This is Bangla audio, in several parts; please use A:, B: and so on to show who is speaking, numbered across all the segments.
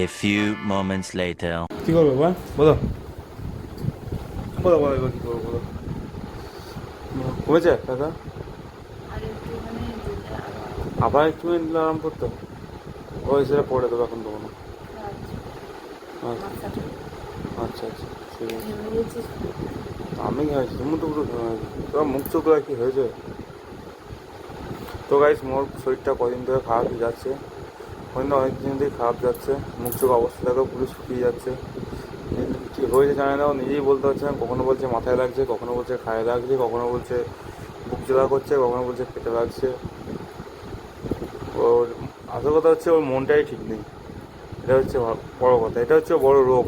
A: A few moments later.
B: কি করব বা বলো। বলো বলো এবার কি করব বলো। কমেছে দাদা
C: আবার।
B: একটু আরাম করতো? ওই সেটা পড়ে দেবো এখন দেবো না।
C: রাত
B: আচ্ছা।
C: মাথাটা
B: আচ্ছা আচ্ছা ঠিক আছে। আমি কি তুমি তো পুরো তোমার মুখ চোখ আর কি হয়েছে? তো গাইস মোর শরীরটা কদিন ধরে খারাপই যাচ্ছে। ধরে অনেক দিন ধরে খারাপ যাচ্ছে, মুখ চোখ অবস্থা দেখো পুরো শুকিয়ে যাচ্ছে। কি হয়েছে জানে না নিজেই বলতে পারছে না, কখনো বলছে মাথায় লাগছে, কখনো বলছে খায়ে লাগছে, কখনো বলছে বুক জ্বালা করছে, কখনো বলছে পেটে লাগছে। ওর আসল কথা হচ্ছে ওর মনটাই ঠিক নেই। এটা হচ্ছে বড় কথা, এটা হচ্ছে বড় রোগ।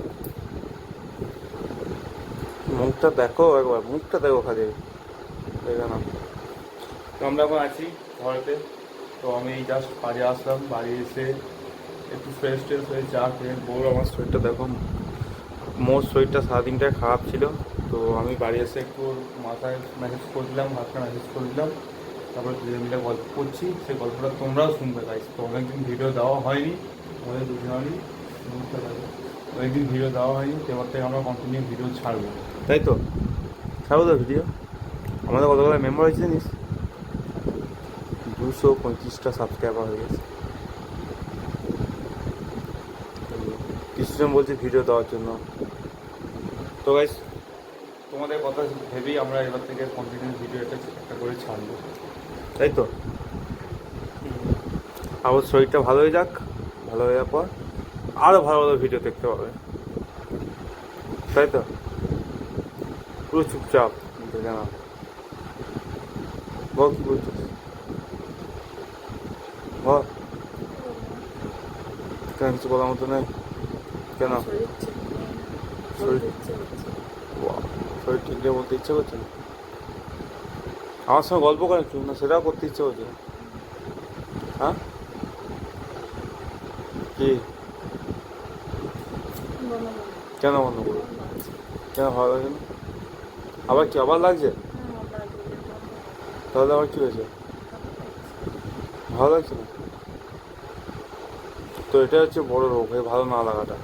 B: মুখটা দেখো একবার, মুখটা দেখো খালি। দেখে না আমরা এখন আছি ঘরেতে। তো আমি জাস্ট কাজে আসলাম, বাড়ি এসে একটু ফ্রেশ ট্রেশ হয়ে চা খেয়ে বউর আমার শরীরটা দেখো, মোর শরীরটা সারাদিনটাই খারাপ ছিল। তো আমি বাড়ি এসে একটু মাথায় মেসেজ করে দিলাম হাতটা মেসেজ করে দিলাম। তারপরে দুজন মিলে গল্প করছি। সেই গল্পটা তোমরাও শুনতে গাইস তো অনেকদিন ভিডিও দেওয়া হয়নি আমাদের দুজনেরই মুখটা দেখো অনেকদিন ভিডিও দেওয়া হয়নি, তো এবার থেকে আমরা কন্টিনিউ ভিডিও ছাড়বো। তাই তো? ছাড়বো তো ভিডিও আমাদের কতগুলো মেম্বার হয়েছে জানিস? দুশো পঁয়ত্রিশটা সাবস্ক্রাইবার হয়ে গেছে। কিছুজন বলছে ভিডিও দেওয়ার জন্য। তো গাইস তোমাদের কথা ভেবেই আমরা এবার থেকে কন্টিনিউ ভিডিও একটা করে ছাড়বো। তাই তো? আমার শরীরটা ভালো হয়ে যাক, ভালো হয়ে যাওয়ার পর আরও ভালো ভালো ভিডিও দেখতে পাবে। তাই তো? পুরো চুপচাপ। দেখে না বল কি বলছিস? বল কেন কিছু বলার মতো নেই? কেন?
C: শরীর
B: শরীর- ঠিক নেই বলতে ইচ্ছে করছে না? আমার সঙ্গে গল্প করে একটু না, সেটাও করতে ইচ্ছে করছে। হ্যাঁ? কি? কেন বন্ধ করব কেন ভালো লাগে না? আবার কি, আবার লাগছে?
C: হ্যাঁ।
B: তাহলে আবার কি হয়েছে? ভালো লাগছে না? তো এটা হচ্ছে বড় রোগ এই ভালো না লাগাটা।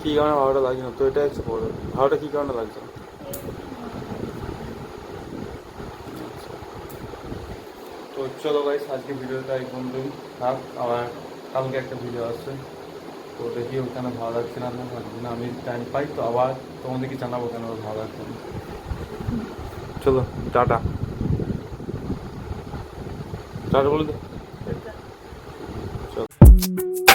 B: কী কারণে ভালোটা লাগছে না? তো এটা হচ্ছে বড়। ভালোটা কী কারণে লাগছে? না তো চলো গাইস আজকে ভিডিওটা এই পর্যন্তই। থাক আবার কালকে একটা ভিডিও আসছে। তো দেখি ওখানে ভালো লাগছে না না আমি টাইম পাই তো আবার তোমাদেরকে জানাব কেন ভালো লাগছে না। চলো টাটা। টাটা বলে দে।
C: Thank
B: you.